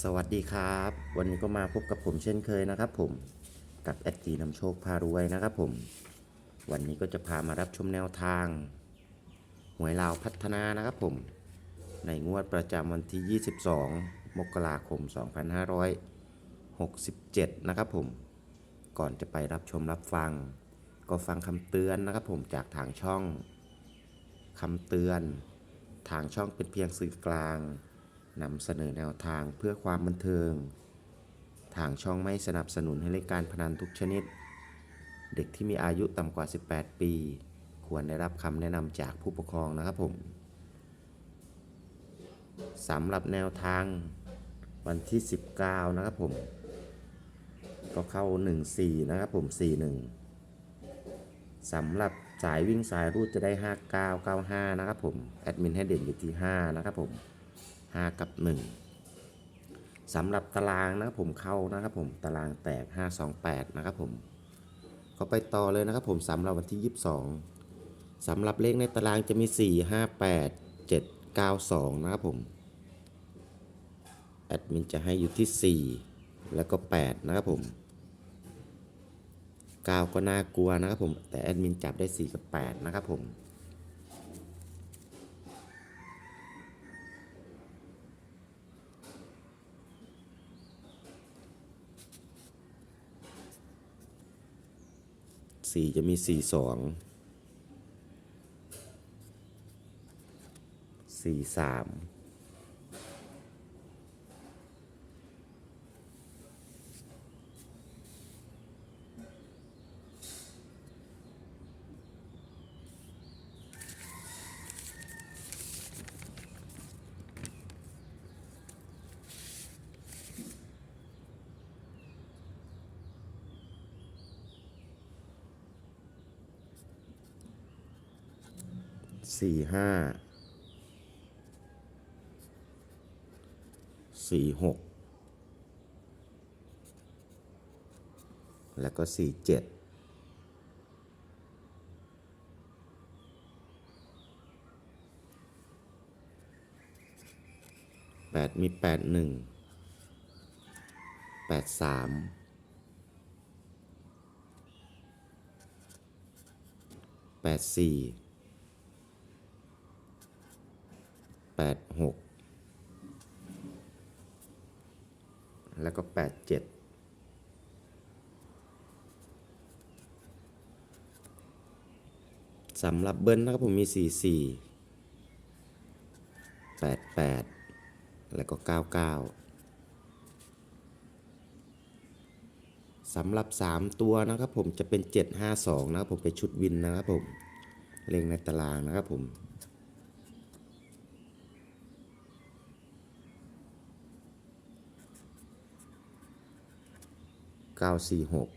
สวัสดีครับ วันนี้ก็มาพบกับผมเช่นเคยนะครับ ผมกับแอดจีนำโชคพารวยนะครับ ผม วันนี้ก็จะพามารับชมแนวทางหวยลาวพัฒนานะครับ ผม ในงวดประจำวันที่ 22 มกราคม 2567 นะครับ ผมก่อนจะไปรับชมรับฟัง ก็ฟังคำเตือนนะครับ ผมจากทางช่องคำเตือน ทางช่องเป็นเพียงสื่อกลาง นำเสนอแนวทางเพื่อความบันเทิง ทางช่องไม่สนับสนุนให้เล่นการพนันทุกชนิด เด็กที่มีอายุต่ำกว่า 18 ปี ควรได้รับคำแนะนำจากผู้ปกครองนะครับผมสำหรับแนวทางวันที่ 19 นะครับผม ก็เข้า 14 นะครับผม 41สำหรับสายวิ่งสายรูดจะได้ 5995 นะครับผม แอดมินให้เด่นอยู่ที่ 5 นะครับผม 5 กับ 1สำหรับตารางนะครับผมเข้านะครับผมตารางแตก 528 นะครับผมก็ไปต่อเลยนะครับผมสำหรับวันที่ 22สำหรับเลขในตารางจะมี 4 5 8 7 9 2 นะครับผมแอดมินจะให้อยู่ที่ 4 แล้วก็ 8 นะครับผม9ก็น่ากลัวนะครับผมแต่แอดมินจับได้ 4 กับ 8 นะครับผม สี่จะมีสี่สองสี่สาม สี่ห้าสี่หกแล้วก็สี่เจ็ดแปดมีแปดหนึ่งแปดสามแปดสี่ แป ดหกแล้วก็แปดเจ็ดสำหรับเบิ้ลนะครับผมมีสี่สี่แปดแปดแล้วก็เก้าเก้าสำหรับ 3 ตัวนะครับผมจะเป็น 752 นะครับผมเป็นชุดวินนะครับผม เลงในตารางนะครับผม เก้าสี่หก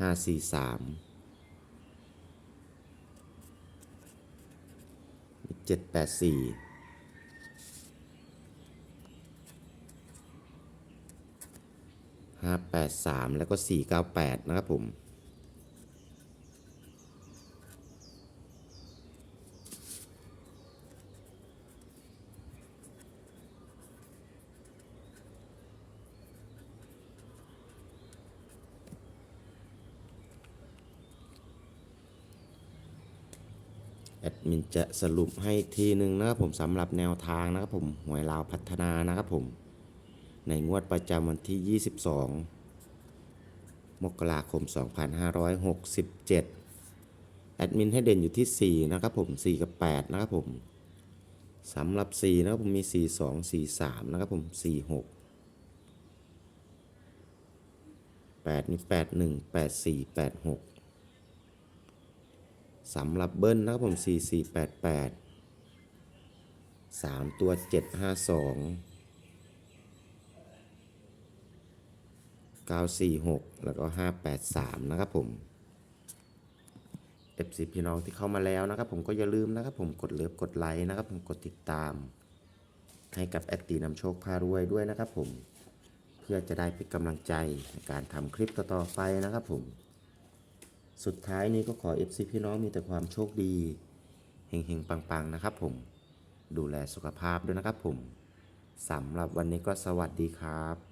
ห้าสี่สามเจ็ดแปดสี่ห้าแปดสามแล้วก็สี่เก้าแปดนะครับผม แอดมินจะสรุปให้ทีหนึ่งนะครับผมสำหรับแนวทางนะครับผมหวยลาวพัฒนานะครับผม ในงวดประจำวันที่ 22 มกราคม 2567 แอดมินให้เด่นอยู่ที่ 4 นะครับผม 4 กับ 8 นะครับผมสำหรับ 4 นะครับผมมี 4 2 4 3 นะครับผม 4 6 8 มี 8 1 8 4 8 6 สำหรับเบิ้ลนะครับผม 4488 3 ตัว 752 946 แล้วก็ 583 นะครับผม FC พี่น้องที่เข้ามาแล้วนะครับผมก็อย่าลืมนะครับผมกดเลิฟกดไลค์นะครับผมกดติดตาม ให้กับแอดตีนำโชคพารวยด้วยนะครับผม เพื่อจะได้เป็นกำลังใจในการทำคลิปต่อๆไปนะครับผม สุดท้ายนี้ก็ขอ FC พี่น้องมีแต่ความโชคดีเฮงๆ ปังๆ นะครับผม ดูแลสุขภาพด้วยนะครับผมสำหรับวันนี้ก็สวัสดีครับ